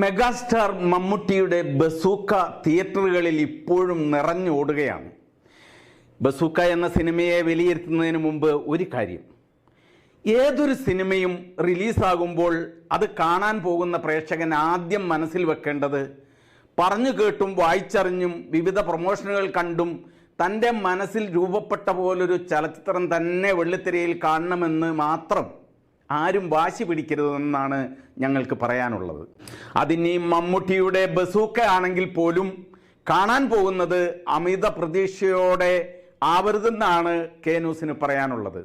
Megastar മമ്മൂട്ടിയുടെ bazooka തിയേറ്ററുകളിൽ ഇപ്പോഴും നിറഞ്ഞോടുകയാണ് ബസൂക്ക എന്ന സിനിമയെ വിലയിരുത്തുന്നതിന് മുമ്പ് ഒരു കാര്യം. ഏതൊരു സിനിമയും റിലീസാകുമ്പോൾ അത് കാണാൻ പോകുന്ന പ്രേക്ഷകൻ ആദ്യം മനസ്സിൽ വെക്കേണ്ടത് പറഞ്ഞു കേട്ടും വായിച്ചറിഞ്ഞും വിവിധ പ്രൊമോഷനുകൾ കണ്ടും തന്റെ മനസ്സിൽ രൂപപ്പെട്ട പോലൊരു ചലച്ചിത്രം തന്നെ വെള്ളിത്തിരയിൽ കാണണമെന്ന് മാത്രം. ആരും വാശി പിടിക്കരുതെന്നാണ് ഞങ്ങൾക്ക് പറയാനുള്ളത്. അതിനി മമ്മൂട്ടിയുടെ ബസൂക്ക ആണെങ്കിൽ പോലും കാണാൻ പോകുന്നത് അമിത പ്രതീക്ഷയോടെ ആവരുതെന്നാണ് കെ ന്യൂസിന് പറയാനുള്ളത്.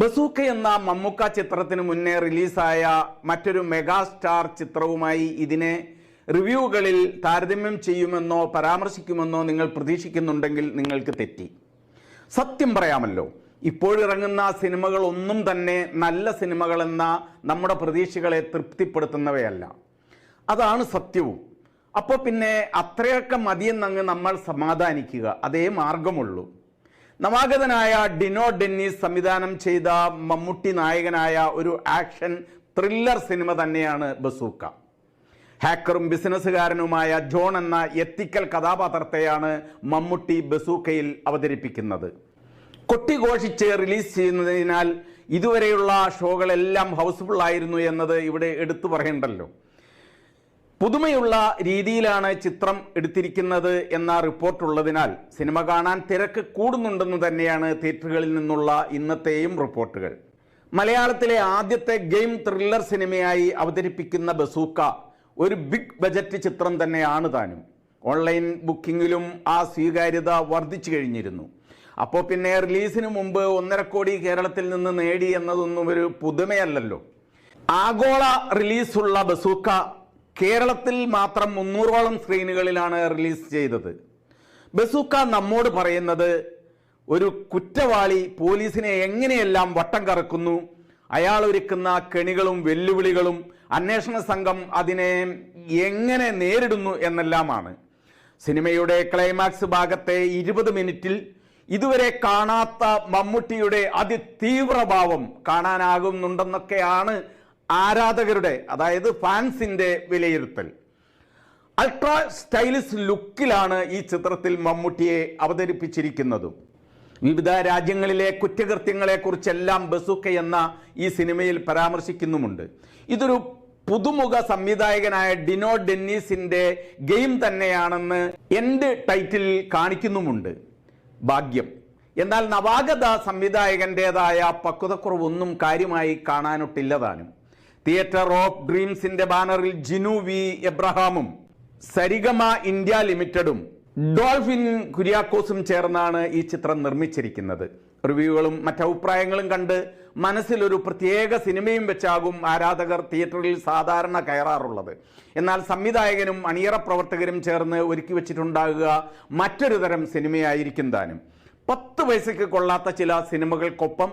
ബസൂക്ക എന്ന മമ്മൂക്ക ചിത്രത്തിന് മുന്നേ റിലീസായ മറ്റൊരു മെഗാസ്റ്റാർ ചിത്രവുമായി ഇതിനെ റിവ്യൂകളിൽ താരതമ്യം ചെയ്യുമെന്നോ പരാമർശിക്കുമെന്നോ നിങ്ങൾ പ്രതീക്ഷിക്കുന്നുണ്ടെങ്കിൽ നിങ്ങൾക്ക് തെറ്റി. സത്യം പറയാമല്ലോ ഇപ്പോഴിറങ്ങുന്ന സിനിമകൾ ഒന്നും തന്നെ നല്ല സിനിമകളെന്ന നമ്മുടെ പ്രതീക്ഷകളെ തൃപ്തിപ്പെടുത്തുന്നവയല്ല. അതാണ് സത്യവും. അപ്പോൾ പിന്നെ അത്രയൊക്കെ മതിയെന്നങ്ങ് നമ്മൾ സമാധാനിക്കുക. അതേ മാർഗമുള്ളൂ. നവാഗതനായ ഡിനോ ഡെന്നീസ് സംവിധാനം ചെയ്ത മമ്മൂട്ടി നായകനായ ഒരു ആക്ഷൻ ത്രില്ലർ സിനിമ തന്നെയാണ് ബസൂക്ക. ഹാക്കറും ബിസിനസ്സുകാരനുമായ ജോൺ എന്ന എത്തിക്കൽ കഥാപാത്രത്തെയാണ് മമ്മൂട്ടി ബസൂക്കയിൽ അവതരിപ്പിക്കുന്നത്. കൊട്ടിഘോഷിച്ച് റിലീസ് ചെയ്യുന്നതിനാൽ ഇതുവരെയുള്ള ഷോകളെല്ലാം ഹൗസ്ഫുൾ ആയിരുന്നു എന്നത് ഇവിടെ എടുത്തു പറയണ്ടല്ലോ. പുതുമയുള്ള രീതിയിലാണ് ചിത്രം എടുത്തിരിക്കുന്നത് എന്ന റിപ്പോർട്ടുള്ളതിനാൽ സിനിമ കാണാൻ തിരക്ക് കൂടുന്നുണ്ടെന്ന് തന്നെയാണ് തിയേറ്ററുകളിൽ നിന്നുള്ള ഇന്നത്തെയും റിപ്പോർട്ടുകൾ. മലയാളത്തിലെ ആദ്യത്തെ ഗെയിം ത്രില്ലർ സിനിമയായി അവതരിപ്പിക്കുന്ന ബസൂക്ക ഒരു ബിഗ് ബജറ്റ് ചിത്രം തന്നെയാണ് താനും. ഓൺലൈൻ ബുക്കിങ്ങിലും ആ സ്വീകാര്യത വർദ്ധിച്ചു കഴിഞ്ഞിരുന്നു. അപ്പോൾ പിന്നെ റിലീസിന് മുമ്പ് ഒന്നര കോടി കേരളത്തിൽ നിന്ന് നേടി എന്നതൊന്നും ഒരു പുതുമയല്ലല്ലോ. ആഗോള റിലീസുള്ള ബസൂക്ക കേരളത്തിൽ മാത്രം മുന്നൂറോളം സ്ക്രീനുകളിലാണ് റിലീസ് ചെയ്തത്. ബസൂക്ക നമ്മോട് പറയുന്നത് ഒരു കുറ്റവാളി പോലീസിനെ എങ്ങനെയെല്ലാം വട്ടം കറക്കുന്നു? അയാൾ ഒരുക്കുന്ന കെണികളും വെല്ലുവിളികളും അന്വേഷണ സംഘം അതിനെ എങ്ങനെ നേരിടുന്നു എന്നെല്ലാമാണ്. സിനിമയുടെ ക്ലൈമാക്സ് ഭാഗത്തെ ഇരുപത് മിനിറ്റിൽ ഇതുവരെ കാണാത്ത മമ്മൂട്ടിയുടെ അതിതീവ്രഭാവം കാണാനാകുന്നുണ്ടെന്നൊക്കെയാണ് ആരാധകരുടെ അതായത് ഫാൻസിന്റെ വിലയിരുത്തൽ. അൾട്രാ സ്റ്റൈലിഷ് ലുക്കിലാണ് ഈ ചിത്രത്തിൽ മമ്മൂട്ടിയെ അവതരിപ്പിച്ചിരിക്കുന്നതും. വിവിധ രാജ്യങ്ങളിലെ കുറ്റകൃത്യങ്ങളെക്കുറിച്ചെല്ലാം ബസുക്ക എന്ന ഈ സിനിമയിൽ പരാമർശിക്കുന്നുമുണ്ട്. ഇതൊരു പുതുമുഖ സംവിധായകനായ ഡിനോ ഡെന്നീസിന്റെ ഗെയിം തന്നെയാണെന്ന് എന്റെ ടൈറ്റിൽ കാണിക്കുന്നുമുണ്ട്. ഭാഗ്യം. എന്നാൽ നവാഗത സംവിധായകന്റെതായ പക്വതക്കുറവൊന്നും കാര്യമായി കാണാനൊട്ടില്ലതാനും. തിയേറ്റർ ഓഫ് ഡ്രീംസിന്റെ ബാനറിൽ ജിനു വി. എബ്രഹാമും സരിഗമ ഇന്ത്യ ലിമിറ്റഡും ഡോൾഫിൻ കുര്യാക്കോസും ചേർന്നാണ് ഈ ചിത്രം നിർമ്മിച്ചിരിക്കുന്നത്. റിവ്യൂകളും മറ്റഭിപ്രായങ്ങളും കണ്ട് മനസ്സിലൊരു പ്രത്യേക സിനിമയും വെച്ചാകും ആരാധകർ തിയേറ്ററിൽ സാധാരണ കയറാറുള്ളത്. എന്നാൽ സംവിധായകനും അണിയറ പ്രവർത്തകരും ചേർന്ന് ഒരുക്കി വെച്ചിട്ടുണ്ടാകുക മറ്റൊരു തരം സിനിമയായിരിക്കും താനും. പത്ത് പൈസയ്ക്ക് കൊള്ളാത്ത ചില സിനിമകൾക്കൊപ്പം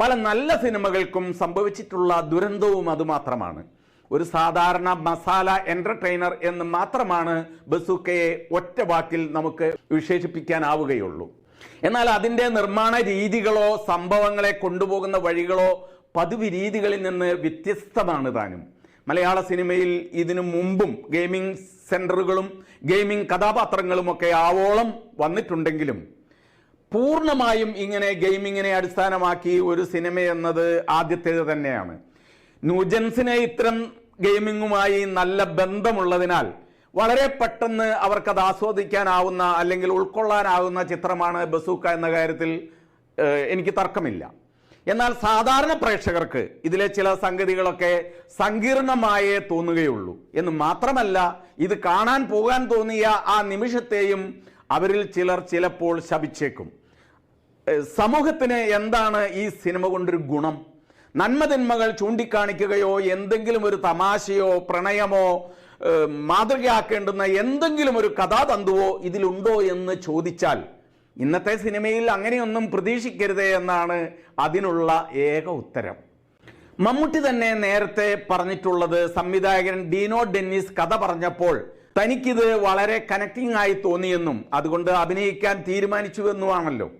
പല നല്ല സിനിമകൾക്കും സംഭവിച്ചിട്ടുള്ള ദുരന്തവും അതുമാത്രമാണ് ഒരു സാധാരണ മസാല എന്റർടൈനർ എന്ന് മാത്രമാണ് ബസൂക്കയെ ഒറ്റ വാക്കിൽ നമുക്ക് വിശേഷിപ്പിക്കാനാവുകയുള്ളൂ. എന്നാൽ അതിന്റെ നിർമ്മാണ രീതികളോ സംഭവങ്ങളെ കൊണ്ടുപോകുന്ന വഴികളോ പതിവ് രീതികളിൽ നിന്ന് വ്യത്യസ്തമാണ് താനും. മലയാള സിനിമയിൽ ഇതിനു മുമ്പും ഗെയിമിംഗ് സെന്ററുകളും ഗെയിമിംഗ് കഥാപാത്രങ്ങളും ഒക്കെ ആവോളം വന്നിട്ടുണ്ടെങ്കിലും പൂർണമായും ഇങ്ങനെ ഗെയിമിങ്ങിനെ അടിസ്ഥാനമാക്കി ഒരു സിനിമ എന്നത് ആദ്യത്തേത് തന്നെയാണ്. ന്യൂജൻസിനെ ഇത്തരം ഗെയിമിങ്ങുമായി നല്ല ബന്ധമുള്ളതിനാൽ വളരെ പെട്ടെന്ന് അവർക്കത് ആസ്വദിക്കാനാവുന്ന അല്ലെങ്കിൽ ഉൾക്കൊള്ളാനാവുന്ന ചിത്രമാണ് ബസൂക്ക എന്ന കാര്യത്തിൽ എനിക്ക് തർക്കമില്ല. എന്നാൽ സാധാരണ പ്രേക്ഷകർക്ക് ഇതിലെ ചില സംഗതികളൊക്കെ സങ്കീർണമായേ തോന്നുകയുള്ളൂ. എന്ന് മാത്രമല്ല ഇത് കാണാൻ പോകാൻ തോന്നിയ ആ നിമിഷത്തെയും അവരിൽ ചിലർ ചിലപ്പോൾ ശപിച്ചേക്കും. സമൂഹത്തിന് എന്താണ് ഈ സിനിമ കൊണ്ടൊരു ഗുണം? നന്മതിന്മകൾ ചൂണ്ടിക്കാണിക്കുകയോ എന്തെങ്കിലും ഒരു തമാശയോ പ്രണയമോ മാതൃകയാക്കേണ്ടുന്ന എന്തെങ്കിലും ഒരു കഥാതന്തുവോ ഇതിലുണ്ടോ എന്ന് ചോദിച്ചാൽ ഇന്നത്തെ സിനിമയിൽ അങ്ങനെയൊന്നും പ്രതീക്ഷിക്കരുതേ എന്നാണ് അതിനുള്ള ഏക ഉത്തരം. മമ്മൂട്ടി തന്നെ നേരത്തെ പറഞ്ഞിട്ടുള്ളത് സംവിധായകൻ ഡീനോ ഡെന്നിസ് കഥ പറഞ്ഞപ്പോൾ തനിക്കിത് വളരെ കണക്റ്റിംഗ് ആയി തോന്നിയെന്നും അതുകൊണ്ട് അഭിനയിക്കാൻ തീരുമാനിച്ചുവെന്നുമാണല്ലോ.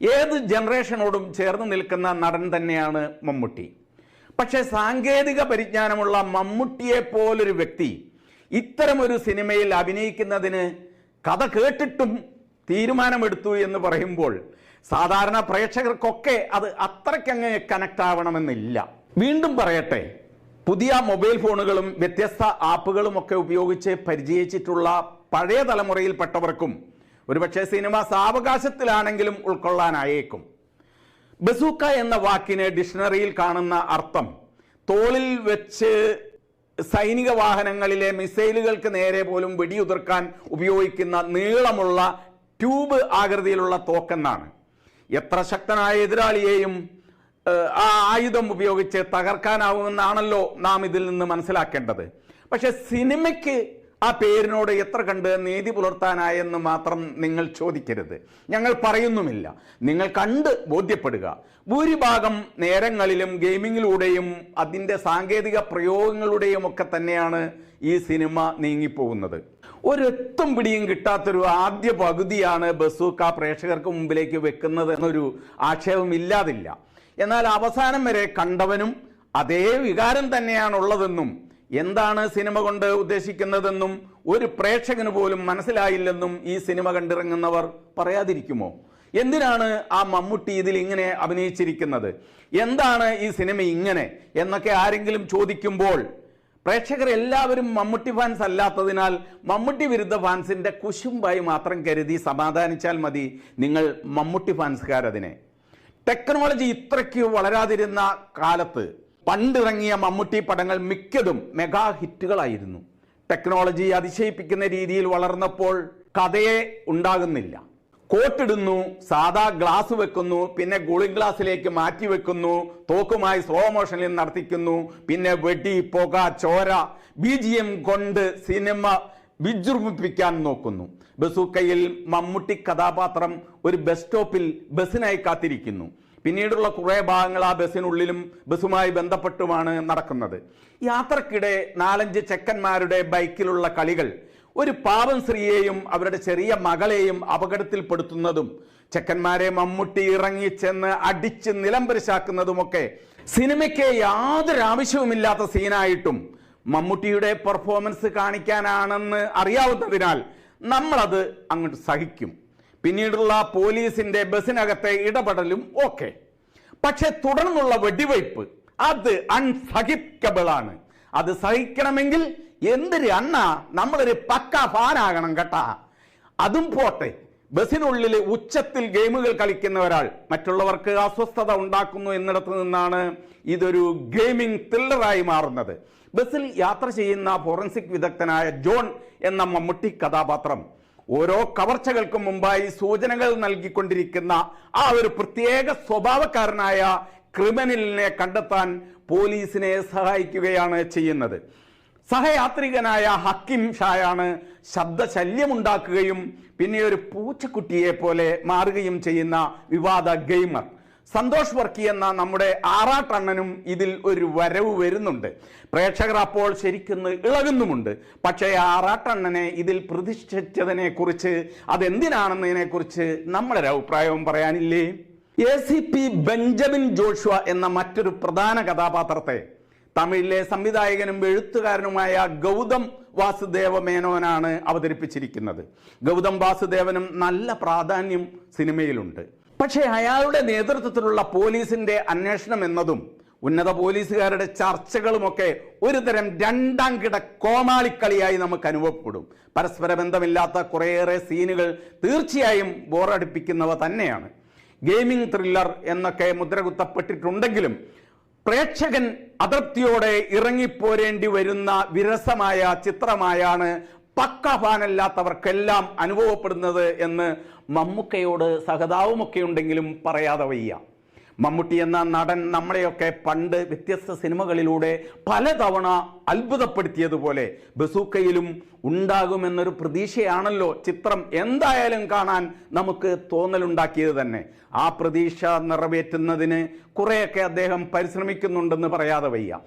ഏത് ജനറേഷനോടും ചേർന്ന് നിൽക്കുന്ന നടൻ തന്നെയാണ് മമ്മൂട്ടി. പക്ഷേ സാങ്കേതിക പരിജ്ഞാനമുള്ള മമ്മൂട്ടിയെ പോലൊരു വ്യക്തി ഇത്തരമൊരു സിനിമയിൽ അഭിനയിക്കുന്നതിന് കഥ കേട്ടിട്ടും തീരുമാനമെടുത്തു എന്ന് പറയുമ്പോൾ സാധാരണ പ്രേക്ഷകർക്കൊക്കെ അത് അത്രയ്ക്കങ്ങ് കണക്ട് ആവണമെന്നില്ല. വീണ്ടും പറയട്ടെ പുതിയ മൊബൈൽ ഫോണുകളും വ്യത്യസ്ത ആപ്പുകളും ഒക്കെ ഉപയോഗിച്ച് പരിചയിച്ചിട്ടുള്ള പഴയ തലമുറയിൽപ്പെട്ടവർക്കും ഒരുപക്ഷെ സിനിമ സാവകാശത്തിലാണെങ്കിലും ഉൾക്കൊള്ളാനായേക്കും. ബസൂക്ക എന്ന വാക്കിന് ഡിക്ഷണറിയിൽ കാണുന്ന അർത്ഥം തോളിൽ വെച്ച് സൈനിക വാഹനങ്ങളിലെ മിസൈലുകൾക്ക് നേരെ പോലും വെടിയുതിർക്കാൻ ഉപയോഗിക്കുന്ന നീളമുള്ള ട്യൂബ് ആകൃതിയിലുള്ള തോക്കെന്നാണ്. എത്ര ശക്തനായ എതിരാളിയെയും ആ ആയുധം ഉപയോഗിച്ച് തകർക്കാനാവുമെന്നാണല്ലോ നാം ഇതിൽ നിന്ന് മനസ്സിലാക്കേണ്ടത്. പക്ഷെ സിനിമയ്ക്ക് ആ പേരിനോട് എത്ര കണ്ട് നീതി പുലർത്താനായെന്ന് മാത്രം നിങ്ങൾ ചോദിക്കരുത്. ഞങ്ങൾ പറയുന്നുമില്ല. നിങ്ങൾ കണ്ട് ബോധ്യപ്പെടുക. ഭൂരിഭാഗം നേരങ്ങളിലും ഗെയിമിങ്ങിലൂടെയും അതിന്റെ സാങ്കേതിക പ്രയോഗങ്ങളുടെയും ഒക്കെ തന്നെയാണ് ഈ സിനിമ നീങ്ങിപ്പോകുന്നത്. ഒരെത്തും പിടിയും കിട്ടാത്തൊരു ആദ്യ പകുതിയാണ് ബസൂക്ക പ്രേക്ഷകർക്ക് മുമ്പിലേക്ക് വെക്കുന്നത് എന്നൊരു ആക്ഷേപമില്ലാതില്ല എന്നാൽ അവസാനം വരെ കണ്ടവനും അതേ വികാരം തന്നെയാണുള്ളതെന്നും എന്താണ് സിനിമ കൊണ്ട് ഉദ്ദേശിക്കുന്നതെന്നും ഒരു പ്രേക്ഷകന് പോലും മനസ്സിലായില്ലെന്നും ഈ സിനിമ കണ്ടിറങ്ങുന്നവർ പറയാതിരിക്കുമോ? എന്തിനാണ് ആ മമ്മൂട്ടി ഇതിൽ ഇങ്ങനെ അഭിനയിച്ചിരിക്കുന്നത്? എന്താണ് ഈ സിനിമ ഇങ്ങനെ? എന്നൊക്കെ ആരെങ്കിലും ചോദിക്കുമ്പോൾ പ്രേക്ഷകർ എല്ലാവരും മമ്മൂട്ടി ഫാൻസ് അല്ലാത്തതിനാൽ മമ്മൂട്ടി വിരുദ്ധ ഫാൻസിന്റെ കുശുമ്പായി മാത്രം കരുതി സമാധാനിച്ചാൽ മതി നിങ്ങൾ മമ്മൂട്ടി ഫാൻസുകാരതിനെ ടെക്നോളജി ഇത്രയ്ക്ക് വളരാതിരുന്ന കാലത്ത് പണ്ടിറങ്ങിയ മമ്മൂട്ടി പടങ്ങൾ മിക്കതും മെഗാ ഹിറ്റുകളായിരുന്നു. ടെക്നോളജി അതിശയിപ്പിക്കുന്ന രീതിയിൽ വളർന്നപ്പോൾ കഥയെ ഉണ്ടാകുന്നില്ല. കോട്ടിടുന്നു സാധാ ഗ്ലാസ് വെക്കുന്നു പിന്നെ ഗൂളിംഗ് ഗ്ലാസ്സിലേക്ക് മാറ്റി വെക്കുന്നു തോക്കുമായി സ്ലോ മോഷനിൽ നടത്തിക്കുന്നു പിന്നെ വെടി പുക ചോര ബി ജി എം കൊണ്ട് സിനിമ വിജൃംഭിപ്പിക്കാൻ നോക്കുന്നു. ബസൂക്കയിൽ മമ്മൂട്ടി കഥാപാത്രം ഒരു ബസ് സ്റ്റോപ്പിൽ ബസ്സിനായി കാത്തിരിക്കുന്നു. പിന്നീടുള്ള കുറേ ഭാഗങ്ങൾ ആ ബസ്സിനുള്ളിലും ബസ്സുമായി ബന്ധപ്പെട്ടുമാണ് നടക്കുന്നത്. യാത്രക്കിടെ നാലഞ്ച് ചെക്കന്മാരുടെ ബൈക്കിലുള്ള കളികൾ ഒരു പാവം സ്ത്രീയെയും അവരുടെ ചെറിയ മകളെയും അപകടത്തിൽപ്പെടുത്തുന്നതും ചെക്കന്മാരെ മമ്മൂട്ടി ഇറങ്ങി ചെന്ന് അടിച്ച് നിലംപരിശാക്കുന്നതുമൊക്കെ സിനിമയ്ക്ക് യാതൊരു ആവശ്യവുമില്ലാത്ത സീനായിട്ടും മമ്മൂട്ടിയുടെ പെർഫോമൻസ് കാണിക്കാനാണെന്ന് അറിയാവുന്നതിനാൽ നമ്മളത് അങ്ങോട്ട് സഹിക്കും. പിന്നീടുള്ള പോലീസിന്റെ ബസ്സിനകത്തെ ഇടപെടലും ഓക്കെ പക്ഷെ തുടർന്നുള്ള വെടിവയ്പ് അത് അൺസഹിക്കബിൾ ആണ് അത് സഹിക്കണമെങ്കിൽ എന്തൊരു അണ്ണ നമ്മളൊരു പക്ക ഫാനാകണം കേട്ടാ. അതും പോട്ടെ. ബസ്സിനുള്ളിൽ ഉച്ചത്തിൽ ഗെയിമുകൾ കളിക്കുന്ന ഒരാൾ മറ്റുള്ളവർക്ക് അസ്വസ്ഥത ഉണ്ടാക്കുന്നു എന്നിടത്ത് നിന്നാണ് ഇതൊരു ഗെയിമിംഗ് ത്രില്ലറായി മാറുന്നത്. ബസ്സിൽ യാത്ര ചെയ്യുന്ന ഫോറൻസിക് വിദഗ്ധനായ ജോൺ എന്ന മമ്മൂട്ടി കഥാപാത്രം ഓരോ കവർച്ചകൾക്കും മുമ്പായി സൂചനകൾ നൽകിക്കൊണ്ടിരിക്കുന്ന ആ ഒരു പ്രത്യേക സ്വഭാവക്കാരനായ ക്രിമിനലിനെ കണ്ടെത്താൻ പോലീസിനെ സഹായിക്കുകയാണ് ചെയ്യുന്നത്. സഹയാത്രികനായ ഹക്കിം ഷായാണ് ശബ്ദശല്യമുണ്ടാക്കുകയും പിന്നെ ഒരു പൂച്ചക്കുട്ടിയെ പോലെ മാറുകയും ചെയ്യുന്ന വിവാദ ഗെയിമർ. സന്തോഷ് വർക്കി എന്ന നമ്മുടെ ആറാട്ടണ്ണനും ഇതിൽ ഒരു വരവ് വരുന്നുണ്ട്. പ്രേക്ഷകർ അപ്പോൾ ശരിക്കും ഇളകുന്നുമുണ്ട്. പക്ഷേ ആറാട്ടണ്ണനെ ഇതിൽ അതെന്തിനാണെന്നതിനെ കുറിച്ച് നമ്മളൊരു അഭിപ്രായവും പറയാനില്ലേ? A C P Benjamin Joshua എന്ന മറ്റൊരു പ്രധാന കഥാപാത്രത്തെ. തമിഴിലെ സംവിധായകനും എഴുത്തുകാരനുമായ ഗൗതം വാസുദേവ മേനോനാണ് അവതരിപ്പിച്ചിരിക്കുന്നത്. ഗൗതം വാസുദേവനും നല്ല പ്രാധാന്യം സിനിമയിലുണ്ട്. പക്ഷേ അയാളുടെ നേതൃത്വത്തിലുള്ള പോലീസിന്റെ അന്വേഷണം എന്നതും ഉന്നത പോലീസുകാരുടെ ചർച്ചകളുമൊക്കെ ഒരുതരം രണ്ടാം കിട കോമാളിക്കളിയായി നമുക്ക് അനുഭവപ്പെടും. പരസ്പര ബന്ധമില്ലാത്ത കുറേയേറെ സീനുകൾ തീർച്ചയായും ബോറടിപ്പിക്കുന്നവ തന്നെയാണ്. ഗെയിമിംഗ് ത്രില്ലർ എന്നൊക്കെ മുദ്രകുത്തപ്പെട്ടിട്ടുണ്ടെങ്കിലും പ്രേക്ഷകൻ അതൃപ്തിയോടെ ഇറങ്ങിപ്പോരേണ്ടി വരുന്ന വിരസമായ ചിത്രമായാണ് പക്ക ഫാനല്ലാത്തവർക്കെല്ലാം അനുഭവപ്പെടുന്നത് എന്ന് മമ്മൂക്കയോട് സഹതാവുമൊക്കെ ഉണ്ടെങ്കിലും പറയാതെ വയ്യ. മമ്മൂട്ടി എന്ന നടൻ നമ്മളെയൊക്കെ പണ്ട് വ്യത്യസ്ത സിനിമകളിലൂടെ പലതവണ അത്ഭുതപ്പെടുത്തിയതുപോലെ ബസൂക്കയിലും ഉണ്ടാകുമെന്നൊരു പ്രതീക്ഷയാണല്ലോ ചിത്രം എന്തായാലും കാണാൻ നമുക്ക് തോന്നലുണ്ടാക്കിയത് തന്നെ. ആ പ്രതീക്ഷ നിറവേറ്റുന്നതിന് കുറേയൊക്കെ അദ്ദേഹം പരിശ്രമിക്കുന്നുണ്ടെന്ന് പറയാതെ വയ്യ.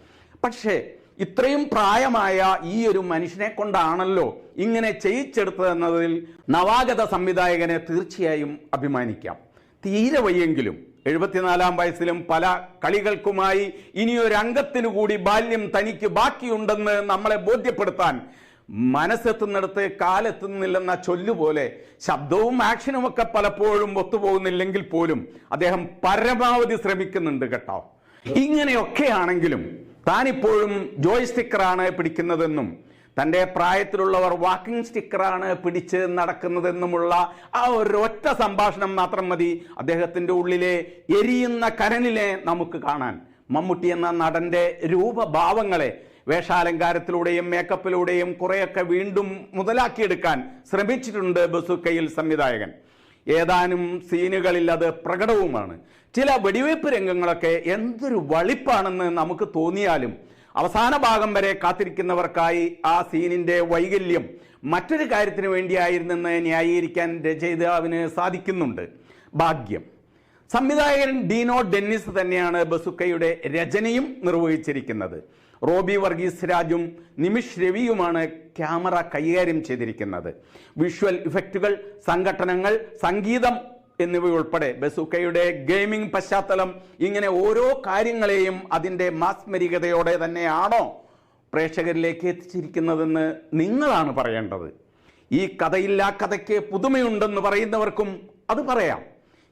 പക്ഷേ ഇത്രയും പ്രായമായ ഈ ഒരു മനുഷ്യനെ കൊണ്ടാണല്ലോ ഇങ്ങനെ ചെയ്യിച്ചെടുത്തതെന്നതിൽ നവാഗത സംവിധായകനെ തീർച്ചയായും അഭിമാനിക്കാം. തീരെ വയ്യെങ്കിലും എഴുപത്തിനാലാം വയസ്സിലും പല കളികൾക്കുമായി ഇനിയൊരു അംഗത്തിനു കൂടി ബാല്യം തനിക്ക് ബാക്കിയുണ്ടെന്ന് നമ്മളെ ബോധ്യപ്പെടുത്താൻ മനസ്സെത്തുന്നിടത്ത് കാലെത്തുന്നില്ലെന്ന ചൊല്ലുപോലെ ശബ്ദവും ആക്ഷനും ഒക്കെ പലപ്പോഴും ഒത്തുപോകുന്നില്ലെങ്കിൽ പോലും അദ്ദേഹം പരമാവധി ശ്രമിക്കുന്നുണ്ട് കേട്ടോ. ഇങ്ങനെയൊക്കെയാണെങ്കിലും താനിപ്പോഴും ജോയ് സ്റ്റിക്കറാണ് പിടിക്കുന്നതെന്നും തന്റെ പ്രായത്തിലുള്ളവർ വാക്കിംഗ് സ്റ്റിക്കറാണ് പിടിച്ച് നടക്കുന്നതെന്നുമുള്ള ആ ഒരൊറ്റ സംഭാഷണം മാത്രം മതി അദ്ദേഹത്തിന്റെ ഉള്ളിലെ എരിയുന്ന കരനിലെ നമുക്ക് കാണാൻ. മമ്മൂട്ടി എന്ന നടന്റെ രൂപഭാവങ്ങളെ വേഷാലങ്കാരത്തിലൂടെയും മേക്കപ്പിലൂടെയും കുറെയൊക്കെ വീണ്ടും മുതലാക്കിയെടുക്കാൻ ശ്രമിച്ചിട്ടുണ്ട് ബസുക്കയിൽ സംവിധായകൻ. ഏതാനും സീനുകളിൽ അത് പ്രകടവുമാണ്. ചില വെടിവയ്പ് രംഗങ്ങളൊക്കെ എന്തൊരു വളിപ്പാണെന്ന് നമുക്ക് തോന്നിയാലും അവസാന ഭാഗം വരെ കാത്തിരിക്കുന്നവർക്കായി ആ സീനിന്റെ വൈകല്യം മറ്റൊരു കാര്യത്തിന് വേണ്ടിയായിരുന്നെന്ന് ന്യായീകരിക്കാൻ രചയിതാവിന് സാധിക്കുന്നുണ്ട്. ഭാഗ്യം. സംവിധായകൻ ഡീനോ ഡെന്നിസ് തന്നെയാണ് ബസുക്കയുടെ രചനയും നിർവഹിച്ചിരിക്കുന്നത്. റോബി വർഗീസ് രാജും നിമിഷ് രവിയുമാണ് ക്യാമറ കൈകാര്യം ചെയ്തിരിക്കുന്നത്. വിഷ്വൽ ഇഫക്റ്റുകൾ സംഘട്ടനങ്ങൾ സംഗീതം എന്നിവയുൾപ്പെടെ ബസുക്കയുടെ ഗെയിമിംഗ് പശ്ചാത്തലം ഇങ്ങനെ ഓരോ കാര്യങ്ങളെയും അതിന്റെ മാസ്മരികതയോടെ തന്നെയാണോ പ്രേക്ഷകരിലേക്ക് എത്തിച്ചിരിക്കുന്നതെന്ന് നിങ്ങളാണ് പറയേണ്ടത്. ഈ കഥയില്ലാ കഥയ്ക്ക് പുതുമയുണ്ടെന്ന് പറയുന്നവർക്കും അത് പറയാം.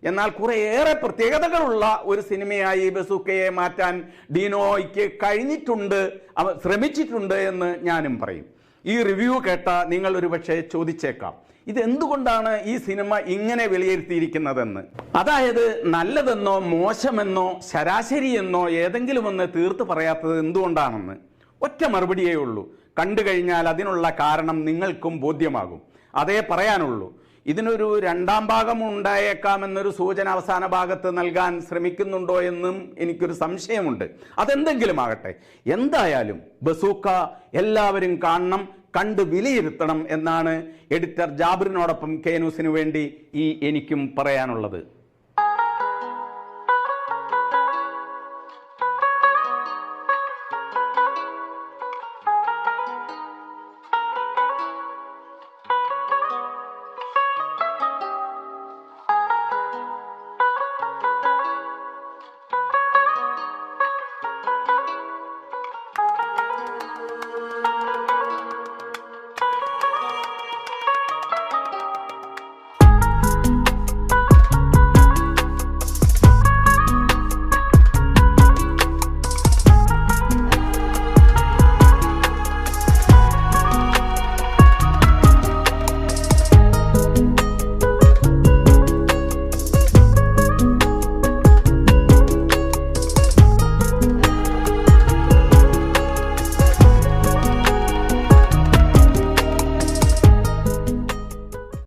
എന്നാൽ കുറേയേറെ പ്രത്യേകതകളുള്ള ഒരു സിനിമയായി ബസൂക്കയെ മാറ്റാൻ ഡീനോയ്ക്ക് കഴിഞ്ഞിട്ടുണ്ട് അവ ശ്രമിച്ചിട്ടുണ്ട് എന്ന് ഞാനും പറയും. ഈ റിവ്യൂ കേട്ട നിങ്ങൾ ഒരുപക്ഷെ ചോദിച്ചേക്കാം ഇതെന്തുകൊണ്ടാണ് ഈ സിനിമ ഇങ്ങനെ വിലയിരുത്തിയിരിക്കുന്നതെന്ന്? അതായത് നല്ലതെന്നോ മോശമെന്നോ ശരാശരി എന്നോ ഏതെങ്കിലും ഒന്ന് തീർത്ത് പറയാത്തത് എന്തുകൊണ്ടാണെന്ന്? ഒറ്റ മറുപടിയേ ഉള്ളൂ. കണ്ടു കഴിഞ്ഞാൽ അതിനുള്ള കാരണം നിങ്ങൾക്കും ബോധ്യമാകും. അതേ പറയാനുള്ളൂ. ഇതിനൊരു രണ്ടാം ഭാഗം ഉണ്ടായേക്കാമെന്നൊരു സൂചന അവസാന ഭാഗത്ത് നൽകാൻ ശ്രമിക്കുന്നുണ്ടോ എന്നും എനിക്കൊരു സംശയമുണ്ട്. അതെന്തെങ്കിലും ആകട്ടെ എന്തായാലും ബസൂക്ക എല്ലാവരും കാണണം കണ്ട് വിലയിരുത്തണം എന്നാണ് എഡിറ്റർ ജാബിറിനോടൊപ്പം കെ ന്യൂസിനു വേണ്ടി ഈ എനിക്കും പറയാനുള്ളത്.